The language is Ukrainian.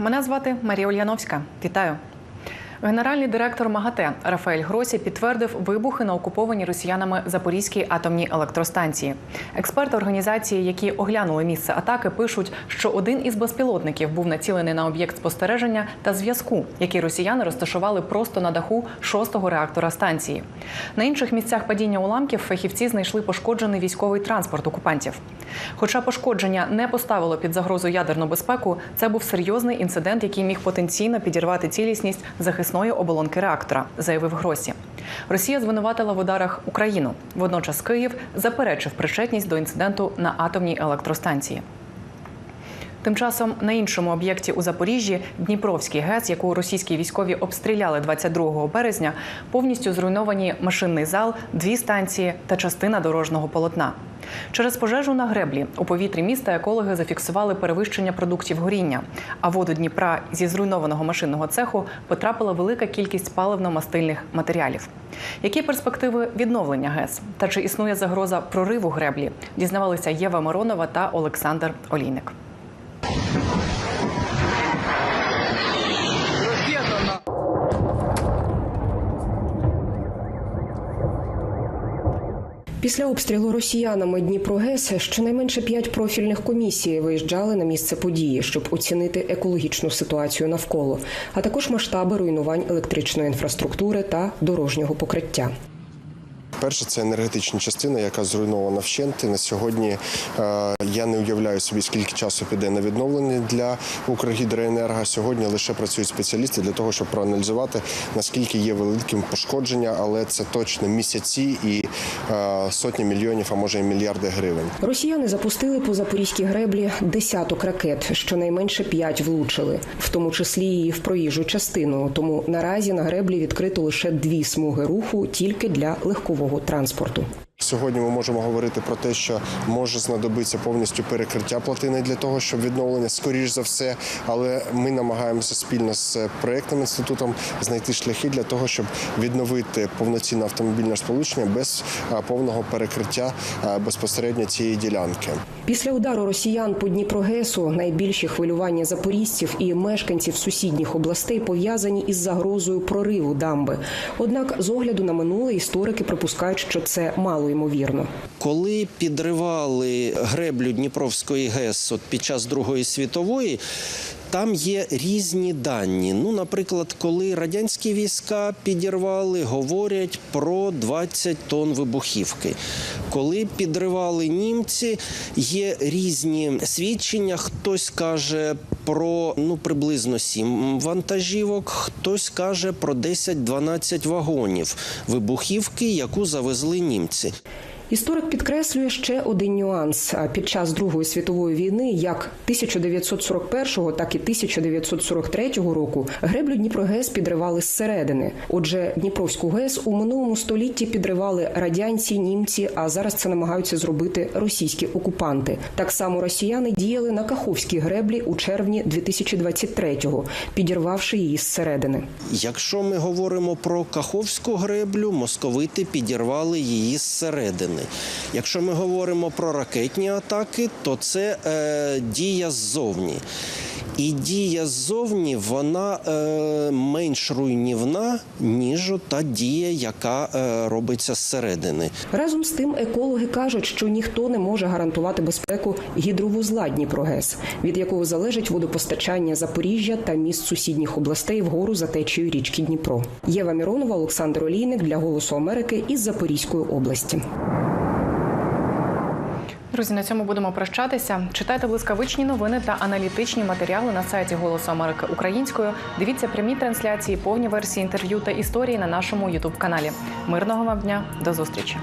Мене звати Марія Ульяновська. Вітаю. Генеральний директор МАГАТЕ Рафаель Гросі підтвердив вибухи на окупованій росіянами Запорізькій атомній електростанції. Експерти організації, які оглянули місце атаки, пишуть, що один із безпілотників був націлений на об'єкт спостереження та зв'язку, який росіяни розташували просто на даху шостого реактора станції. На інших місцях падіння уламків фахівці знайшли пошкоджений військовий транспорт окупантів. Хоча пошкодження не поставило під загрозу ядерну безпеку, це був серйозний інцидент, який міг потенційно підірвати цілісність захисної оболонки реактора, заявив Гросі. Росія звинуватила в ударах Україну. Водночас Київ заперечив причетність до інциденту на атомній електростанції. Тим часом на іншому об'єкті у Запоріжжі Дніпровський ГЕС, яку російські військові обстріляли 22 березня, повністю зруйновані машинний зал, дві станції та частина дорожнього полотна. Через пожежу на греблі у повітрі міста екологи зафіксували перевищення продуктів горіння. А воду Дніпра зі зруйнованого машинного цеху потрапила велика кількість паливно-мастильних матеріалів. Які перспективи відновлення ГЕС та чи існує загроза прориву греблі? Дізнавалися Єва Миронова та Олександр Олійник. Після обстрілу росіянами Дніпрогес щонайменше п'ять профільних комісій виїжджали на місце події, щоб оцінити екологічну ситуацію навколо, а також масштаби руйнувань електричної інфраструктури та дорожнього покриття. Перше, це енергетична частина, яка зруйнована вщент. І на сьогодні е, я не уявляю собі, скільки часу піде на відновлення для Укргідроенерго. Сьогодні лише працюють спеціалісти для того, щоб проаналізувати наскільки є великим пошкодження, але це точно місяці і е, сотні мільйонів, а може і мільярди гривень. Росіяни запустили по запорізькій греблі десяток ракет, щонайменше п'ять влучили, в тому числі і в проїжджу частину. Тому наразі на греблі відкрито лише дві смуги руху тільки для легкового транспорту. Сьогодні ми можемо говорити про те, що може знадобитися повністю перекриття плотини для того, щоб відновлення скоріш за все. Але ми намагаємося спільно з проєктним інститутом знайти шляхи для того, щоб відновити повноцінне автомобільне сполучення без повного перекриття безпосередньо цієї ділянки. Після удару росіян по Дніпрогесу найбільші хвилювання запорізців і мешканців сусідніх областей пов'язані із загрозою прориву дамби. Однак, з огляду на минуле історики припускають, що це мало ймовірно. Коли підривали греблю Дніпровської ГЕС от під час Другої світової, там є різні дані. Ну, наприклад, коли радянські війська підірвали, говорять про 20 тонн вибухівки. Коли підривали німці, є різні свідчення. Хтось каже про ну приблизно 7 вантажівок, хтось каже про 10-12 вагонів вибухівки, яку завезли німці. Історик підкреслює ще один нюанс. Під час Другої світової війни, як 1941, так і 1943 року, греблю Дніпрогес підривали зсередини. Отже, Дніпровську ГЕС у минулому столітті підривали радянці, німці, а зараз це намагаються зробити російські окупанти. Так само росіяни діяли на Каховській греблі у червні 2023-го, підірвавши її зсередини. Якщо ми говоримо про Каховську греблю, московити підірвали її зсередини. Якщо ми говоримо про ракетні атаки, то це е, дія ззовні. І дія ззовні вона е, менш руйнівна, ніж та дія, яка е, робиться зсередини. Разом з тим, екологи кажуть, що ніхто не може гарантувати безпеку гідровузла Дніпрогес, від якого залежить водопостачання Запоріжжя та міст сусідніх областей вгору за течією річки Дніпро. Єва Міронова, Олександр Олійник для Голосу Америки із Запорізької області. Друзі, на цьому будемо прощатися. Читайте блискавичні новини та аналітичні матеріали на сайті Голосу Америки українською. Дивіться прямі трансляції, повні версії інтерв'ю та історії на нашому Ютуб каналі. Мирного вам дня, до зустрічі.